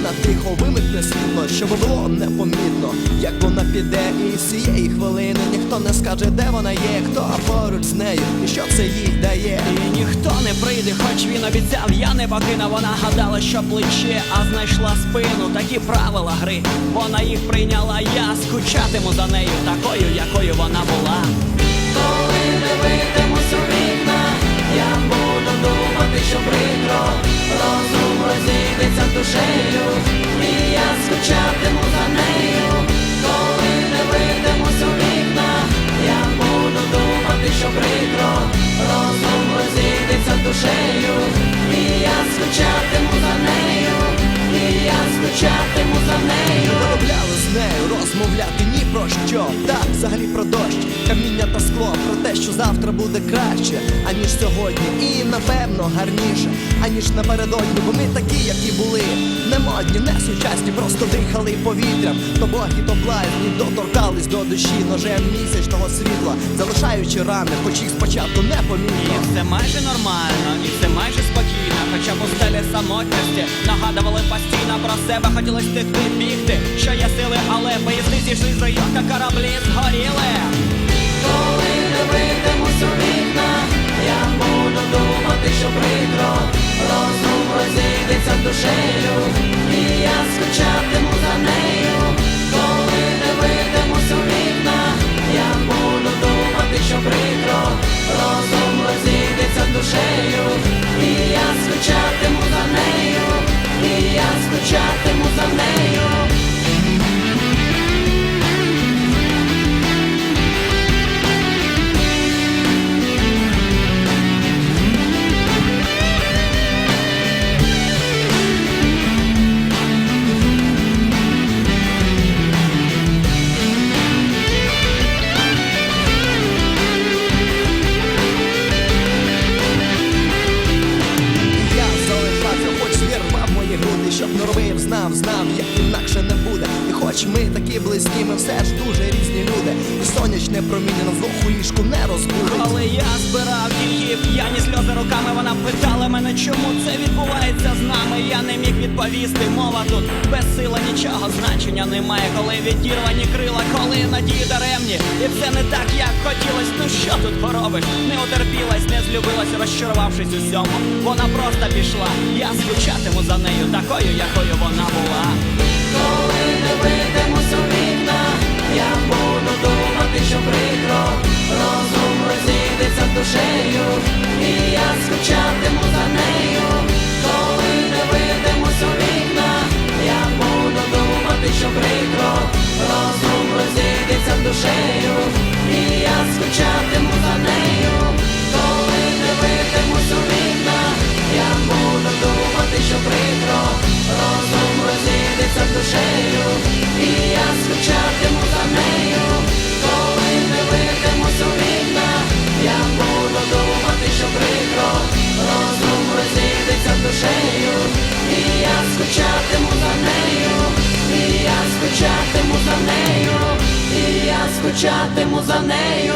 вона тихо вимикне світло, щоб було непомітно, як вона піде і цієї хвилини ніхто не скаже, де вона є, хто поруч з нею, і що це їй дає. І ніхто не прийде, хоч він обіцяв, я не покина. Вона гадала, що плече, а знайшла спину. Такі правила гри. Вона їх прийняла, я скучатиму за нею, такою, якою вона була. Коли не вийде розмовляти що. Так, взагалі про дощ, каміння та скло, про те, що завтра буде краще, аніж сьогодні, і напевно гарніше, аніж напередодні. Бо ми такі, які були, не модні, не сучасні, просто дихали повітрям. То боги, то блазні, доторкались до душі ножем місячного світла, залишаючи рани, хоч їх спочатку не І помітно. все майже нормально, і все майже спокійно, хоча пустелі самотності нагадували постійно про себе, хотілося втекти, бігти, що є сили, але поїзди зійшли з район та кораблі згоріли. Коли вийдемо у вікна, знав, як інакше не буде. І хоч ми такі близькі, ми все ж дуже різні люди. І сонячне проміння на злоху ліжку не розбудить. Але я збирав мене, чому це відбувається з нами. Я не міг відповісти. Мова тут безсила, нічого значення немає. Коли відірвані крила, коли надії даремні. І все не так, як хотілось. Ну що тут поробиш? Не утерпілась, не злюбилась, розчарувавшись усьому. Вона просто пішла. Я скучатиму за нею, такою, якою вона була. Коли дивитимусь у вікна, я буду думати, що прикро, розум розійдеться душею, і я скучатиму скучатиму за нею.